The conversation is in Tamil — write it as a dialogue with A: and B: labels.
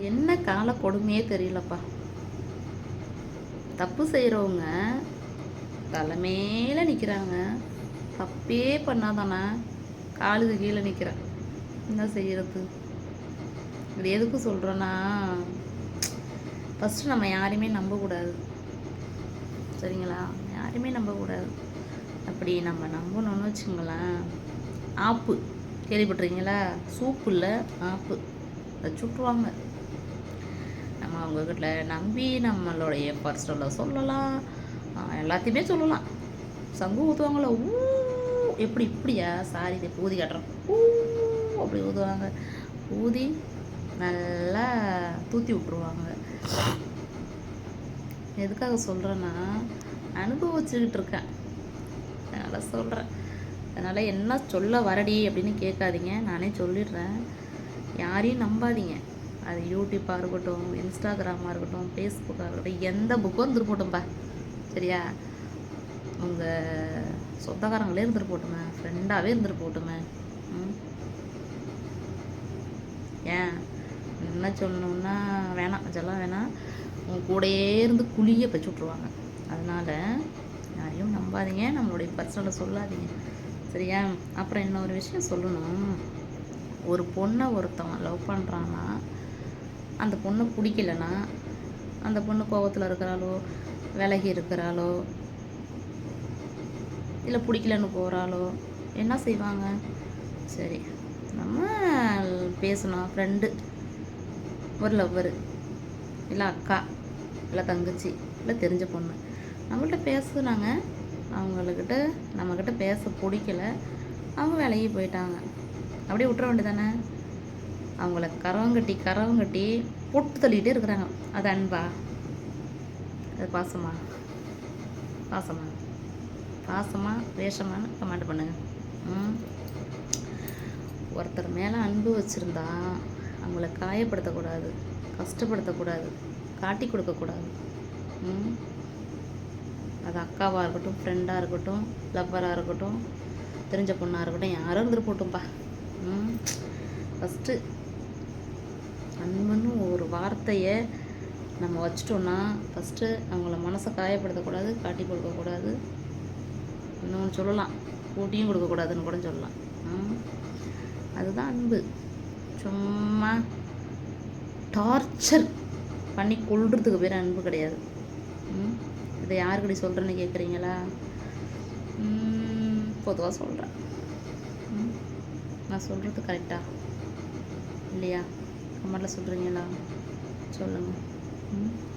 A: என்ன கால கொடுமையே தெரியலப்பா. தப்பு செய்கிறவங்க தலைமையில நிற்கிறாங்க தப்பே பண்ணாதானே? காலுக்கு கீழே நிற்கிறேன் என்ன செய்கிறது இது எதுக்கு சொல்கிறோன்னா ஃபஸ்ட்டு நம்ம யாரையுமே நம்பக்கூடாது. சரிங்களா? யாரையுமே நம்பக்கூடாது. அப்படி நம்ம நம்பணும்னு வச்சுங்களேன் ஆப்பு. கேள்விப்பட்டிருக்கீங்களா? சூப்பு இல்லை ஆப்பு. அதை சுட்டுவாங்க நம்ம அவங்க கிட்ட நம்பி நம்மளுடைய பர்சனலை சொல்லலாம். எல்லாத்தையுமே சொல்லலாம். சங்கு ஊற்றுவாங்களோ ஊ எப்படி இப்படியா? சாரி இதை ஊதி காட்டுறோம் ஊ அப்படி ஊதுவாங்க. ஊதி நல்லா தூத்தி விட்ருவாங்க எதுக்காக சொல்கிறேன்னா அனுபவிச்சுக்கிட்டு இருக்கேன். அதனால் சொல்கிறேன் அதனால் என்ன சொல்ல வரடி அப்படின்னு கேட்காதீங்க. நானே சொல்லிடுறேன். யாரையும் நம்பாதீங்க. அது யூடியூப்பாக இருக்கட்டும் இன்ஸ்டாகிராமாக இருக்கட்டும் ஃபேஸ்புக்காக இருக்கட்டும் எந்த புக்கும் இருந்துட்டு போட்டும்பா சரியா? உங்கள் சொந்தக்காரங்களே இருந்துட்டு போட்டுமே ஃப்ரெண்டாகவே இருந்துட்டு போட்டுமே. ம்? ஏன்? என்ன சொல்லணும்னா வேணாம் அதெல்லாம் வேணாம். உங்கள் கூடயே இருந்து குழிய பச்சு விட்ருவாங்க அதனால் யாரையும் நம்பாதீங்க நம்மளுடைய பர்சனலை சொல்லாதீங்க. சரியா? அப்புறம் இன்னொரு விஷயம் சொல்லணும். ஒரு பொண்ணை ஒருத்தவன் லவ் பண்ணுறான்னா அந்த பொண்ணு பிடிக்கலனா அந்த பொண்ணு கோபத்தில் இருக்கிறாளோ விலகி இருக்கிறாளோ இல்லை பிடிக்கலன்னு போகிறாளோ என்ன செய்வாங்க? சரி நம்ம பேசணும். ஃப்ரெண்டு ஒரு லவ்வரு இல்லை அக்கா இல்லை தங்கச்சி இல்லை தெரிஞ்ச பொண்ணு. நம்மள்கிட்ட பேசுனாங்க. அவங்கக்கிட்ட நம்மக்கிட்ட பேச பிடிக்கல. அவங்க விலகி போயிட்டாங்க. அப்படியே விட்டுற வேண்டியதானே அவங்கள கரவங்கட்டி கரவங்கட்டி பொட்டு தள்ளிகிட்டே இருக்கிறாங்க. அது அன்பா? அது பாசமா? பாசமா? பாசமா வேஷமான்னு கமெண்ட் பண்ணுங்க. ம். ஒருத்தர் மேலே அன்பு வச்சுருந்தா அவங்கள காயப்படுத்தக்கூடாது கஷ்டப்படுத்தக்கூடாது காட்டி கொடுக்கக்கூடாது. அது அக்காவாக இருக்கட்டும் ஃப்ரெண்டாக இருக்கட்டும் லவ்வராக இருக்கட்டும் தெரிஞ்ச பொண்ணாக இருக்கட்டும் யாரும் இருந்துட்டு போட்டும்பா ம். ஃபஸ்ட்டு வார்த்தையை நம்ம வச்சிட்டோன்னா ஃபஸ்ட்டு அவங்கள மனசை காயப்படுத்தக்கூடாது காட்டி கொடுக்கக்கூடாது. இன்னொன்று சொல்லலாம் கூட்டியும் கொடுக்கக்கூடாதுன்னு கூட சொல்லலாம். ம். அதுதான் அன்பு. சும்மா டார்ச்சர் பண்ணி கொள்றதுக்கு பேர் அன்பு கிடையாது. ம். இதை யாருக்கடி சொல்கிறேன்னு கேட்குறீங்களா பொதுவாக சொல்கிறேன் ம். நான் சொல்கிறது கரெக்டாக இல்லையா? கமெண்டில் சொல்கிறீங்களா 做了吗嗯。